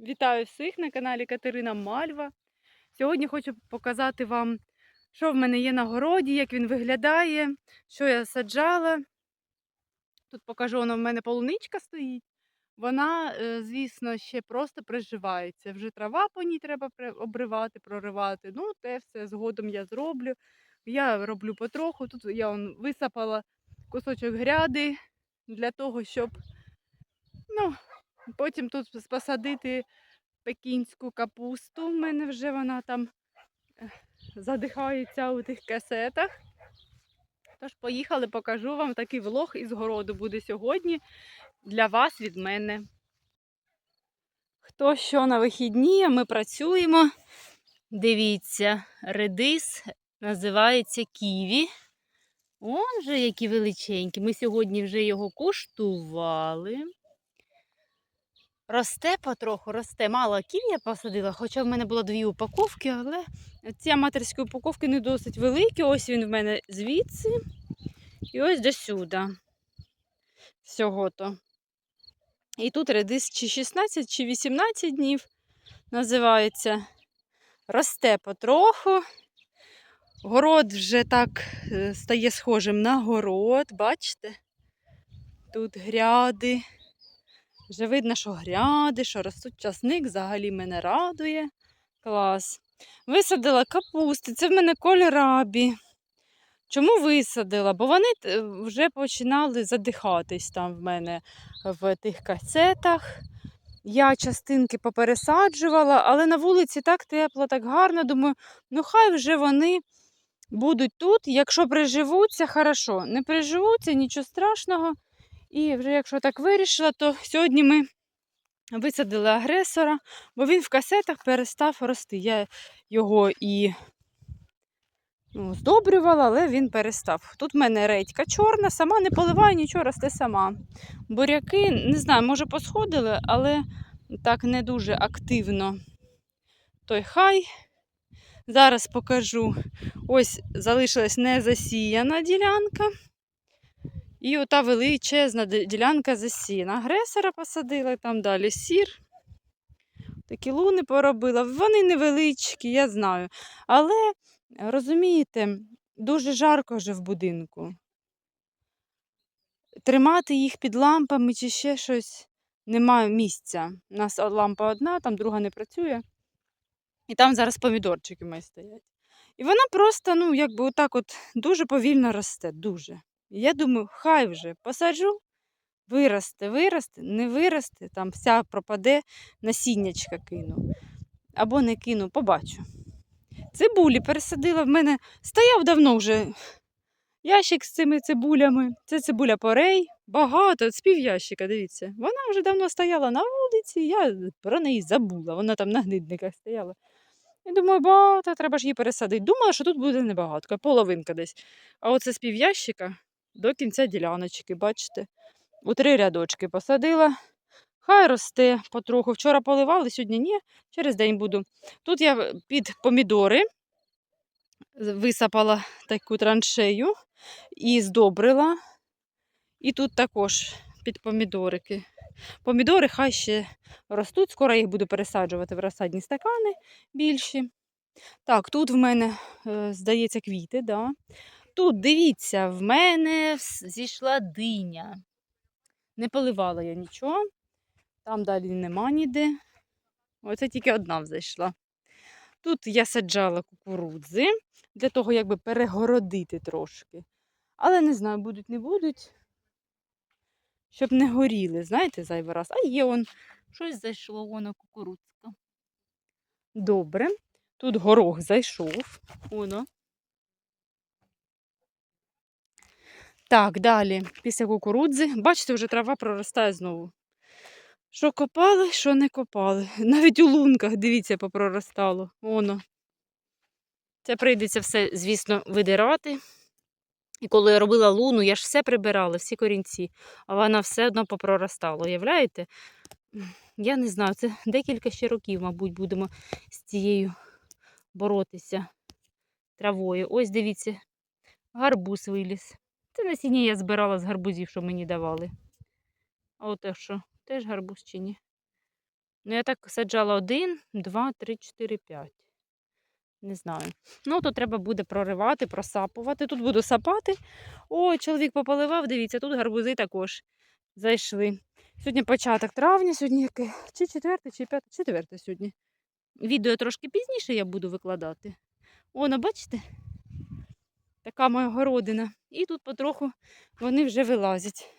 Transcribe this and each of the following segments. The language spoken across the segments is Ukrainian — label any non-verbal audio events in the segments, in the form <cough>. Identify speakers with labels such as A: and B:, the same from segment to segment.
A: Вітаю всіх на каналі Катерина Мальва. Сьогодні хочу показати вам, що в мене є на городі, як він виглядає, що я саджала. Тут покажу, воно в мене полуничка стоїть. Вона, е, звісно, ще просто приживається. Вже трава по ній треба обривати, проривати. Ну, те все згодом я зроблю. Я роблю потроху. Тут я он, висапала кусочок гряди для того, щоб ну, потім тут посадити пекінську капусту. У мене вже вона там е, задихається у тих касетах. Тож поїхали, покажу вам такий влог із городу буде сьогодні для вас від мене. Хто що на вихідні, ми працюємо. Дивіться, редис називається ківі. Он же які величенькі. Ми сьогодні вже його куштували. Росте потроху, росте. Мало ків я посадила, хоча в мене було дві упаковки, але ці аматорські упаковки не досить великі. Ось він в мене звідси. І ось до сюди. Всього-то. І тут редис чи 16, чи 18 днів називається. Росте потроху. Город вже так е, стає схожим на город, бачите? Тут гряди. Вже видно, що гряди, що ростуть часник, взагалі мене радує. Клас. Висадила капусти, це в мене кольорабі. Чому висадила? Бо вони е, вже починали задихатись там в мене в тих касетах. Я частинки попересаджувала, але на вулиці так тепло, так гарно. Думаю, ну хай вже вони будуть тут. Якщо приживуться, хорошо. Не приживуться, нічого страшного. І вже якщо так вирішила, то сьогодні ми висадили агресора, бо він в касетах перестав рости. Я його і ну, здобрювала, але він перестав. Тут в мене редька чорна, сама не поливаю, нічого росте сама. Буряки, не знаю, може посходили, але так не дуже активно. Той хай. Зараз покажу. Ось залишилась незасіяна ділянка. І ота величезна ді- ділянка засіяна. Агресора посадила, там далі сір. Такі луни поробила. Вони невеличкі, я знаю. Але, розумієте, дуже жарко вже в будинку. Тримати їх під лампами чи ще щось немає місця. У нас лампа одна, там друга не працює. І там зараз помідорчики мої стоять. І вона просто, ну, якби отак от дуже повільно росте, дуже. Я думаю, хай вже посаджу, виросте, виросте, не виросте, там вся пропаде, насіннячка кину. Або не кину, побачу. Цибулі пересадила в мене, стояв давно вже ящик з цими цибулями. Це цибуля порей, багато, з півящика, дивіться. Вона вже давно стояла на вулиці, я про неї забула. Вона там на гнидниках стояла. І думаю, багато, треба ж її пересадити. Думала, що тут буде небагато, половинка десь. А оце з півящика до кінця діляночки, бачите? У три рядочки посадила. Хай росте потроху. Вчора поливали, сьогодні ні, через день буду. Тут я під помідори висапала таку траншею і здобрила. І тут також під помідорики. Помідори хай ще ростуть, скоро їх буду пересаджувати в розсадні стакани більші. Так, тут в мене, е, здається, квіти, да. Тут, дивіться, в мене зійшла диня. Не поливала я нічого. Там далі нема ніде. Оце тільки одна взайшла. Тут я саджала кукурудзи для того, якби перегородити трошки. Але не знаю, будуть, не будуть. Щоб не горіли, знаєте, зайвий раз. А є он щось зайшло, воно кукурудзка. Добре. Тут горох зайшов. Воно. Так, далі, після кукурудзи. Бачите, вже трава проростає знову. Що копали, що не копали. <laughs> Навіть у лунках, дивіться, попроростало. Воно. Це прийдеться все, звісно, видирати. І коли я робила луну, я ж все прибирала, всі корінці, а вона все одно попроростала. Уявляєте? Я не знаю, це декілька ще років, мабуть, будемо з цією боротися травою. Ось дивіться, гарбуз виліз. Це насіння я збирала з гарбузів, що мені давали. А оте що, теж гарбуз чи ні? Ну, я так саджала один, два, три, чотири, п'ять. Не знаю. Ну, то треба буде проривати, просапувати. Тут буду сапати. Ой, чоловік пополивав, дивіться, тут гарбузи також зайшли. Сьогодні початок травня, сьогодні яке? Чи четверте, чи п'яте? Четверте сьогодні. Відео трошки пізніше я буду викладати. Оно, бачите? Така моя городина. І тут потроху вони вже вилазять.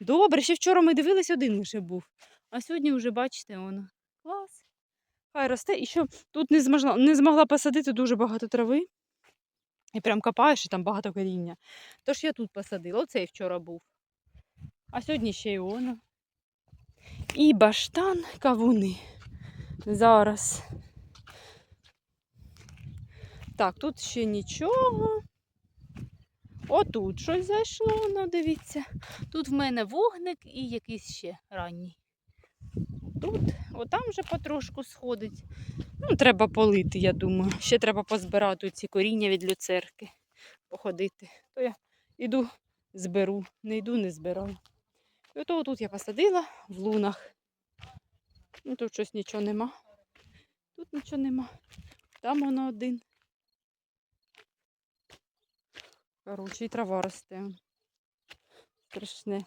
A: Добре, ще вчора ми дивились, один лише був. А сьогодні вже, бачите, воно. Клас. Хай росте. І що тут не змогла, не змогла посадити дуже багато трави. І прям копаєш, і там багато коріння. Тож я тут посадила. Оцей вчора був. А сьогодні ще й воно. І баштан кавуни. Зараз. Так, тут ще нічого. Отут щось зайшло, ну дивіться. Тут в мене вогник і якийсь ще ранній. Тут, отам вже потрошку сходить. Ну, треба полити, я думаю. Ще треба позбирати ці коріння від люцерки. Походити. То я іду, зберу. Не йду, не збираю. І ото тут я посадила в лунах. Ну, тут щось нічого нема. Тут нічого нема. Там воно один. Коротше, і трава росте. Страшне.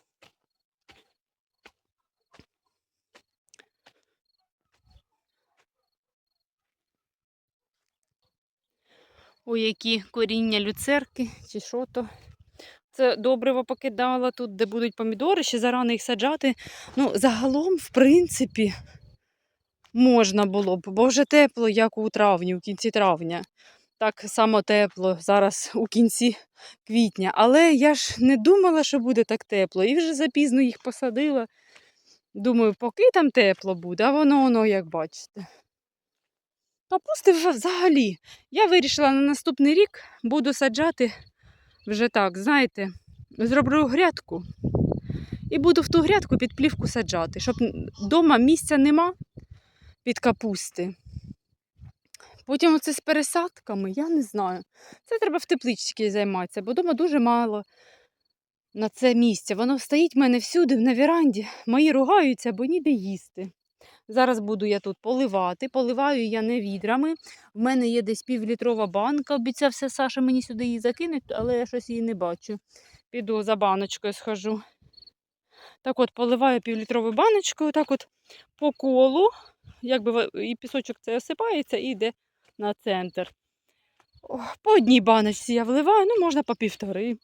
A: Ой, які коріння люцерки чи що то. Це добриво покидала тут, де будуть помідори, ще зарано їх саджати. Ну, загалом, в принципі, можна було б, бо вже тепло, як у травні, у кінці травня. Так само тепло зараз у кінці квітня. Але я ж не думала, що буде так тепло. І вже запізно їх посадила. Думаю, поки там тепло буде, а воно воно, як бачите. Капусти взагалі. Я вирішила на наступний рік буду саджати вже так, знаєте, зроблю грядку і буду в ту грядку під плівку саджати, щоб вдома місця нема під капусти. Потім оце з пересадками, я не знаю. Це треба в тепличці займатися, бо вдома дуже мало на це місця. Воно стоїть в мене всюди, на віранді. Мої ругаються, бо ніде їсти. Зараз буду я тут поливати. Поливаю я не відрами. В мене є десь півлітрова банка. Обіцявся Саша мені сюди її закинуть, але я щось її не бачу. Піду за баночкою схожу. Так от, поливаю півлітровою баночкою, так от по колу, якби і пісочок це осипається і йде на центр. По одній баночці я вливаю, ну можна по півтори.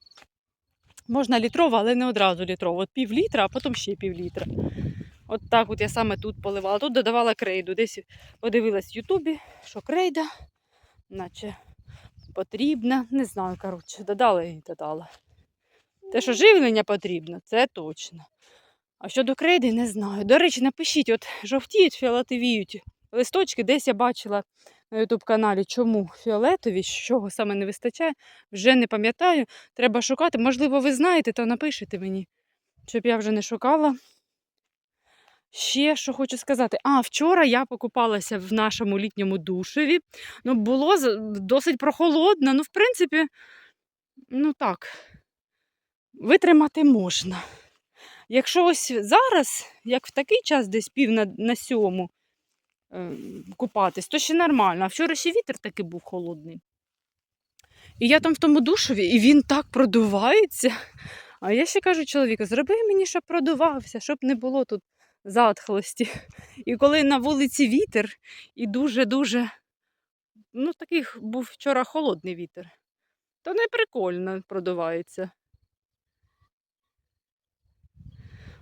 A: Можна літрова, але не одразу літрова. От пів літра, а потім ще пів літра. От так от я саме тут поливала. Тут додавала крейду. Десь подивилась в Ютубі, що крейда, наче потрібна. Не знаю, коротше, додала і додала. Те, що живлення потрібно, це точно. А щодо крейди, не знаю. До речі, напишіть, от жовтіють, фіолетовіють листочки, десь я бачила на Ютуб каналі, чому фіолетові, чого саме не вистачає, вже не пам'ятаю. Треба шукати. Можливо, ви знаєте, то напишіть мені, щоб я вже не шукала. Ще що хочу сказати. А, вчора я покупалася в нашому літньому душеві. Ну, було досить прохолодно. Ну, в принципі, ну так, витримати можна. Якщо ось зараз, як в такий час, десь пів на, на сьому купатись, то ще нормально. А вчора ще вітер такий був холодний. І я там в тому душові, і він так продувається. А я ще кажу чоловіку, зроби мені, щоб продувався, щоб не було тут затхлості. І коли на вулиці вітер, і дуже-дуже, ну такий був вчора холодний вітер, то не прикольно продувається.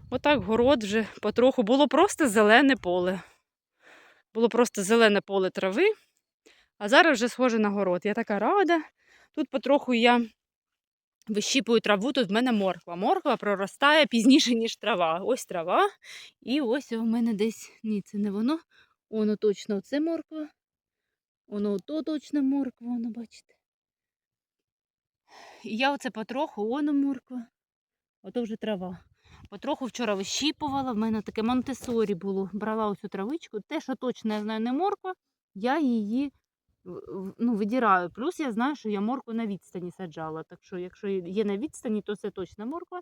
A: Отак город вже потроху. Було просто зелене поле. Було просто зелене поле трави, а зараз вже схоже на город. Я така рада. Тут потроху я вищіпую траву, тут в мене морква. Морква проростає пізніше, ніж трава. Ось трава. І ось у мене десь. Ні, це не воно. Воно точно це морква. Воно то точно морква, воно бачите. І я оце потроху, воно морква. Ото вже трава. Потроху вчора вищіпувала, в мене таке Монтесорі було. Брала оцю травичку. Те, що точно я знаю, не морква, я її ну, видіраю. Плюс я знаю, що я моркву на відстані саджала. Так що, якщо є на відстані, то це точно морква.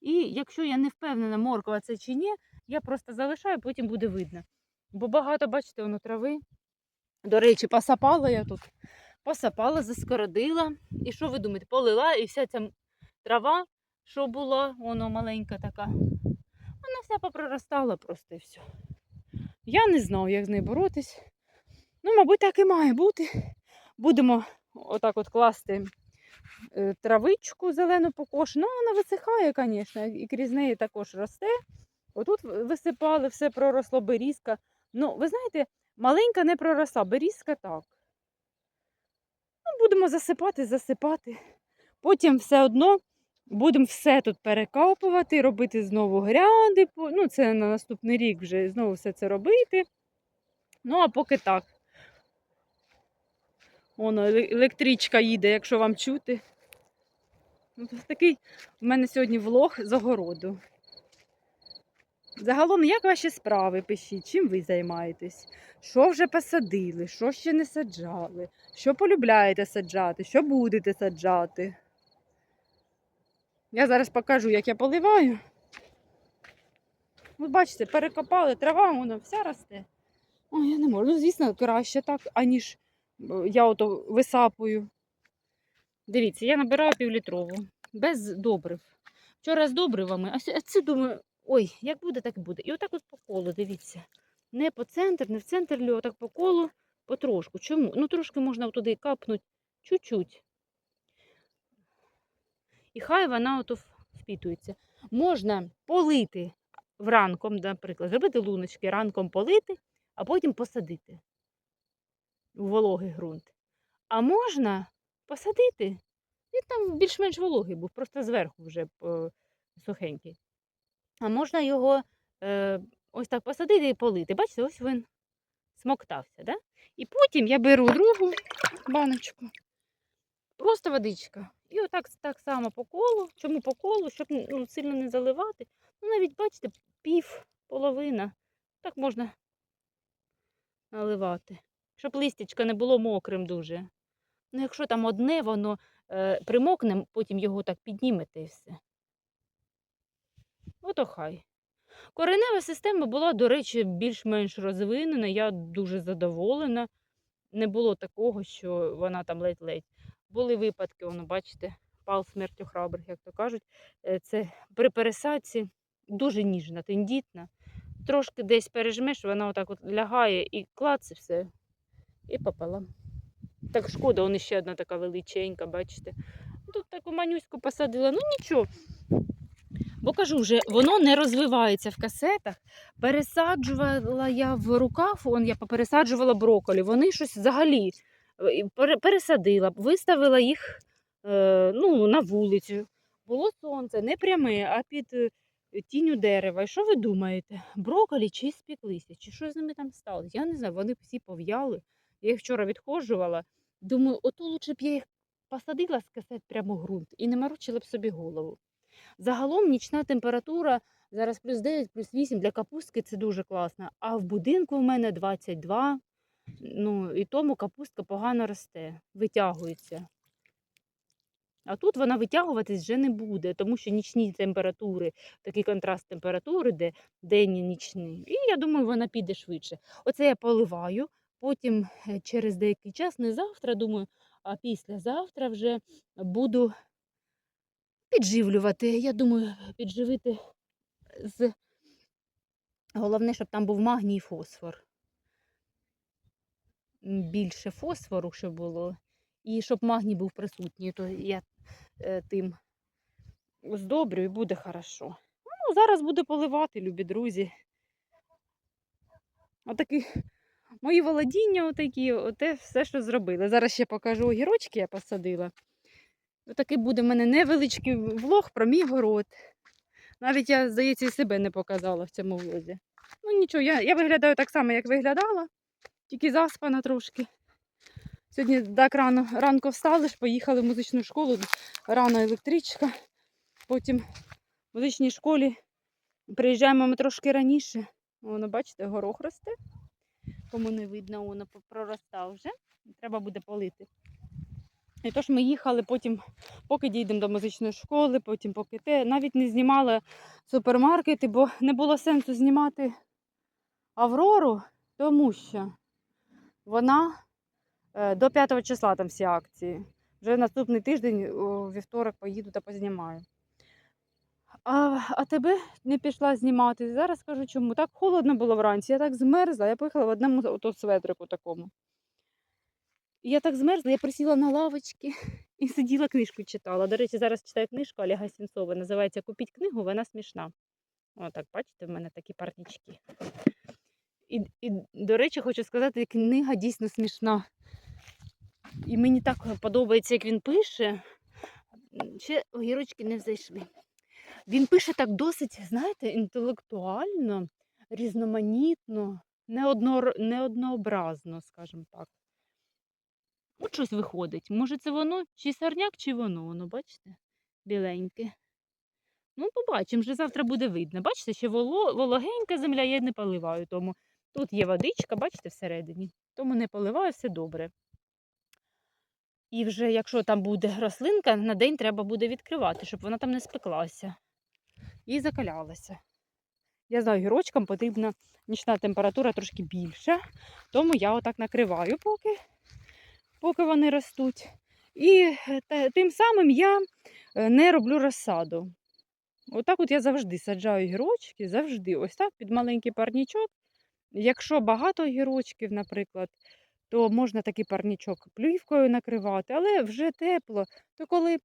A: І якщо я не впевнена, морква це чи ні, я просто залишаю, потім буде видно. Бо багато, бачите, воно трави. До речі, посапала я тут. Посапала, заскородила. І що ви думаєте? Полила, і вся ця трава, що була, воно маленька така, вона вся попроростала просто і все. Я не знав, як з нею боротись. Ну, мабуть, так і має бути. Будемо отак от класти е, травичку зелену покошену. Ну, вона висихає, звісно, і крізь неї також росте. Отут висипали, все проросло берізка. Ну, ви знаєте, маленька не проросла, берізка так. Ну, будемо засипати, засипати. Потім все одно будемо все тут перекапувати, робити знову гряди. Ну, це на наступний рік вже знову все це робити. Ну, а поки так. Воно, електричка їде, якщо вам чути. Ну, такий в мене сьогодні влог з огороду. Загалом, як ваші справи? Пишіть, чим ви займаєтесь? Що вже посадили, що ще не саджали, що полюбляєте саджати, що будете саджати. Я зараз покажу, як я поливаю. Ви бачите, перекопали, трава воно вся росте. Ой, я не можу. Ну, звісно, краще так, аніж е, я ото висапую. Дивіться, я набираю півлітрову, без добрив. Вчора з добривами, а це думаю, ой, як буде, так і буде. І отак от по колу, дивіться. Не по центр, не в центр лю, отак по колу, потрошку. Чому? Ну, трошки можна туди капнути, чуть-чуть. І хай вона ото впітується. Можна полити вранком, наприклад, зробити луночки, ранком полити, а потім посадити у вологий ґрунт. А можна посадити. Він там більш-менш вологий був, просто зверху вже е, сухенький. А можна його е, ось так посадити і полити. Бачите, ось він смоктався. Да? І потім я беру другу баночку, просто водичка. І отак так само по колу. Чому по колу? Щоб ну, сильно не заливати. Ну, навіть, бачите, пів, половина. Так можна наливати. Щоб листячко не було мокрим дуже. Ну, якщо там одне, воно е, примокне, потім його так піднімете і все. Ото хай. Коренева система була, до речі, більш-менш розвинена. Я дуже задоволена. Не було такого, що вона там ледь-ледь. Були випадки, воно, бачите, пал смертю храбрих, як то кажуть. Е, Це при пересадці дуже ніжна, тендітна. Трошки десь пережмеш, вона отак от лягає і клац все. І попала. Так шкода, вона ще одна така величенька, бачите. Тут таку манюську посадила, ну нічого. Бо кажу вже, воно не розвивається в касетах. Пересаджувала я в рукав, он я попересаджувала брокколі. Вони щось взагалі пересадила, виставила їх е, ну, на вулицю. Було сонце, не пряме, а під е, тінню дерева. І що ви думаєте? Брокколі чи спіклися, чи що з ними там сталося? Я не знаю, вони всі пов'яли. Я їх вчора відходжувала. Думаю, ото лучше б я їх посадила з касет прямо ґрунт і не морочила б собі голову. Загалом нічна температура зараз плюс 9, плюс 8 для капустки це дуже класно. А в будинку в мене 22. Ну, і тому капустка погано росте, витягується. А тут вона витягуватись вже не буде, тому що нічні температури, такий контраст температури, де день і нічний. І я думаю, вона піде швидше. Оце я поливаю, потім е, через деякий час, не завтра, думаю, а післязавтра вже буду підживлювати. Я думаю, підживити з. Головне, щоб там був магній і фосфор. Більше фосфору, щоб було. І щоб магній був присутній, то я е, тим здобрю і буде хорошо. Ну, зараз буду поливати, любі друзі. Отакі мої володіння, отакі, оте все, що зробили. Зараз ще покажу огірочки, я посадила. Отакий буде в мене невеличкий влог про мій город. Навіть я, здається, і себе не показала в цьому влозі. Ну нічого, я, я виглядаю так само, як виглядала, тільки заспана трошки. Сьогодні так рано ранку встали поїхали в музичну школу, рано електричка. Потім в музичній школі приїжджаємо ми трошки раніше. Воно, бачите, горох росте. Кому не видно, воно проростав вже. Треба буде полити. І тож ми їхали потім, поки дійдемо до музичної школи, потім поки те. Навіть не знімали супермаркети, бо не було сенсу знімати Аврору, Тому що вона е, до 5 числа там всі акції. Вже наступний тиждень у вівторок поїду та познімаю. А, а тебе не пішла знімати. Зараз скажу чому. Так холодно було вранці, я так змерзла, я поїхала в одному ото светрику такому. І я так змерзла, я присіла на лавочці і сиділа книжку читала. До речі, зараз читаю книжку Олега Сінцова. Називається Купіть книгу, вона смішна. Отак, бачите, в мене такі парнички. І, і, до речі, хочу сказати, книга дійсно смішна. І мені так подобається, як він пише. Ще огірочки не зайшли. Він пише так досить, знаєте, інтелектуально, різноманітно, неодно, неоднообразно, скажімо так. От щось виходить. Може, це воно, чи сорняк, чи воно, воно, бачите? Біленьке. Ну, побачимо, вже завтра буде видно. Бачите, ще воло, вологенька земля, я не поливаю. Тому тут є водичка, бачите, всередині. Тому не поливаю, все добре. І вже якщо там буде рослинка, на день треба буде відкривати, щоб вона там не спеклася і закалялася. Я знаю, гірочкам потрібна нічна температура трошки більша, тому я отак накриваю, поки, поки вони ростуть. І е, тим самим я е, не роблю розсаду. Отак от я завжди саджаю гірочки, завжди. Ось так під маленький парнічок. Якщо багато гірочків, наприклад, то можна такий парнічок плівкою накривати, але вже тепло, то коли е,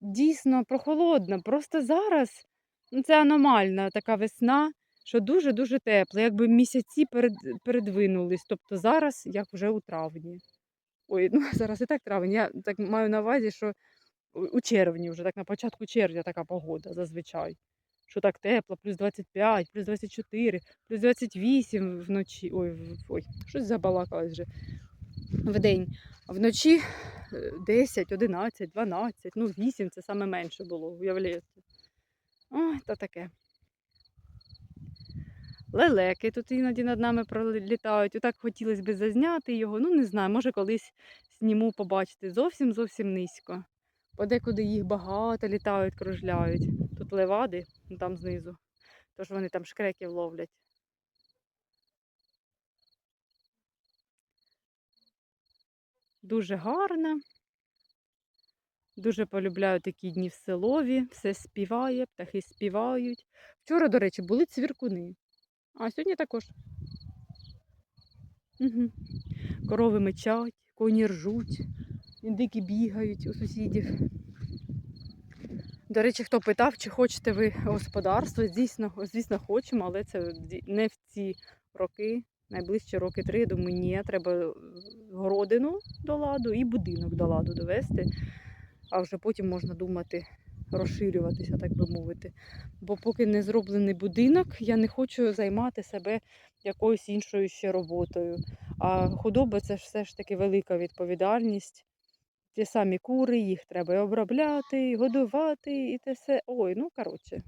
A: дійсно прохолодно, просто зараз ну, це аномальна така весна, що дуже-дуже тепло, якби місяці перед, передвинулись. Тобто зараз, як вже у травні. Ой, <laughs> ну зараз і так травень. Я так маю на увазі, що у у червні, вже так на початку червня така погода зазвичай. Що так тепло, плюс 25, плюс 24, плюс 28 вночі. Ой, ой, щось забалакалось вже в день. Вночі е, 10, 11, 12, ну 8 це саме менше було, уявляєте. Ой, та таке. Лелеки тут іноді над нами пролітають. Отак хотілося б зазняти його. Ну, не знаю, може колись сніму побачити зовсім зовсім низько. Подекуди їх багато літають, кружляють. Тут левади, ну, там знизу. Тож вони там шкреків ловлять. Дуже гарно. Дуже полюбляю такі дні в селові. Все співає, птахи співають. Вчора, до речі, були цвіркуни. А сьогодні також. Угу. Корови мечать, коні ржуть, індики бігають у сусідів. До речі, хто питав, чи хочете ви господарство, звісно, звісно, хочемо, але це не в ці роки, найближчі роки три. Я думаю, ні, треба е, городину до ладу і будинок до ладу довести. А вже потім можна думати розширюватися, так би мовити. Бо поки не зроблений будинок, я не хочу займати себе якоюсь іншою ще роботою. А худоба це все ж таки велика відповідальність. Ті самі кури, їх треба обробляти, годувати, і те все. Ой, ну коротше,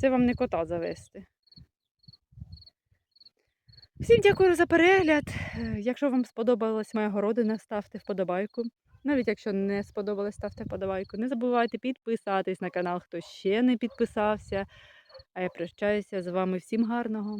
A: це вам не кота завести. Всім дякую за перегляд. Е, Якщо вам сподобалась моя городина, ставте вподобайку. Навіть якщо не сподобалось, ставте вподобайку. Не забувайте підписатись на канал, хто ще не підписався. А я прощаюся з вами. Всім гарного!